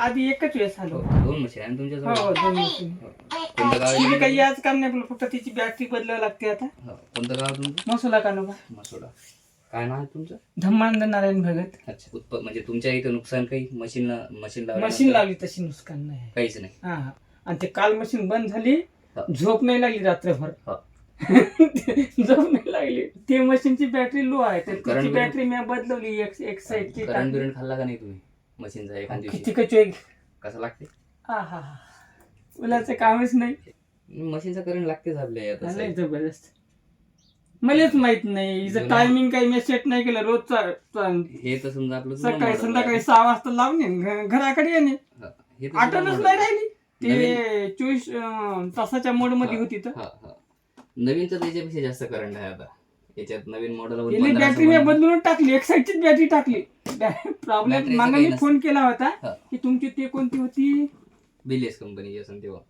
आधी एकच वेळेस आलो हो, दोन मशीन आहे ना हो तुमच्याजवळ दोन मशीन हो. कोणतं गाव आहे तिथे काही? याच काम नाही फक्त तिची बॅटरी बदलावी लागते आता. हो. कोणतं गाव आहे तुमचं? मसोला कानोबा मसोडा काय नाव आहे तुमचं? धम्मानंद नारायण भगत. अच्छा उत्प म्हणजे तुमच्या इथं नुकसान काही? मशीन मशीन लावल्यानंतर? मशीन लावली तशी नुकसान नाही. काहीच नाही. हा हा. आणि ते काल मशीन बंद झाली हा. झोप नाही लागली रात्रभर. हा. झोप नाही लागली. ते मशीनची बॅटरी लो आहे. तर करंट तिची बिरंट- बॅटरी मी बदलवली एक एक साईडची करंट बिरंट खाल्ला का नाही तुम्ही? मशीनचा एखाद दिवशी. कचोय कसं लागते? हा हा हा. मुलाचं कामच नाही. मशीनचा करंट लागतेच आपल्या लय. जबरदस्त. मलाच माहीत नाही. हिचं जुना- टायमिंग काही मी सेट नाही केलं रोजचा हे तर समजा आपलं जुनं सकाळी model संध्याकाळी आहे. सहा वाजता लावणे घ- घराकडे येणे हा, हे तर जुनं आठवणच model नाही आहे. राहिली. ते चोवीस अं, तासाच्या मोडमध्ये हा. होती तर. हा, हा. नवीनचं त्याच्यापेक्षा जास्त करंट आहे आता. याच्यात नवीन मॉडेल बॅटरी मी बदलून टाकली. एक साईडचीच बॅटरी टाकली. प्रॉब्लेम बॅटरीचं मागे काही नसतं. फोन केला होता हा. की तुमची ते कोणती होती? बिलियस कंपनीची असेल तेव्हा.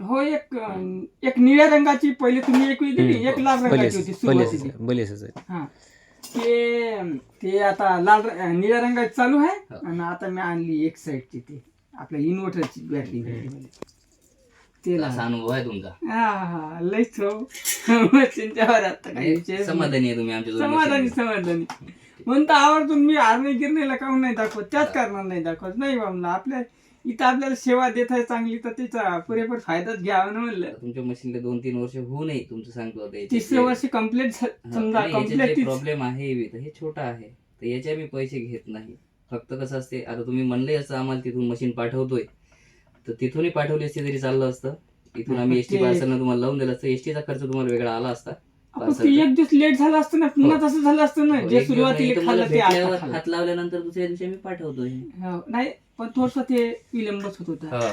हो एक अं, एक निळ्या रंगाची पहिले तुम्ही एक दिली. एक लाल रंगाची होती सुरुवातीची हा. ते ते आता लाल र- निळ्या रंगाची चालू आहे हा. आणि आता मी आणली एक साईडची ती. आपल्या इन्व्हर्टरची बॅटरी ते असा अनुभव आहे तुमचा. हा हा. हो आता काही विषय नाही. समाधानी आहे तुम्ही आमच्या दोन समाधानी. म्हणता आवर्जून मी आर्मी गिरणीला काहून नाही दाखवत? त्याच कारणाला नाही दाखवत. नाही बाबा आपल्या इथं आपल्याला सेवा देत आहे चांगली तर त्याचा पुरेपूर फायदाच घ्यावा ना म्हणलं. तुमच्या मशीनला दोन तीन वर्ष होऊ नये तुमचं सांगतो आता याचे तिसरं जे- वर्ष कंप्लीट समजा नाही, याचे जे कंप्लीट प्रॉब्लेम आहे हे छोटा आहे. तर याचे मी पैसे घेत नाही. फक्त कसं असते आता तुम्ही म्हणले असं आम्हाला तिथून मशीन पाठवतोय. तर तिथूनही पाठवली असती तरी चाललं असतं. इथून आम्ही एसटी ते- पार्सलनं तुम्हाला लावून दिलं असतं. एसटीचा खर्च तुम्हाला वेगळा आला असता. एक दिवस लेट झाला असतं ना पुन्हा तसं झालं असतं ना हो, जे सुरुवातीला खाल्लं ते. हात लावल्यानंतर दुसऱ्या दिवशी आम्ही पाठवतोय हो, नाही पण थोडस ते विलंबच होत होता हा.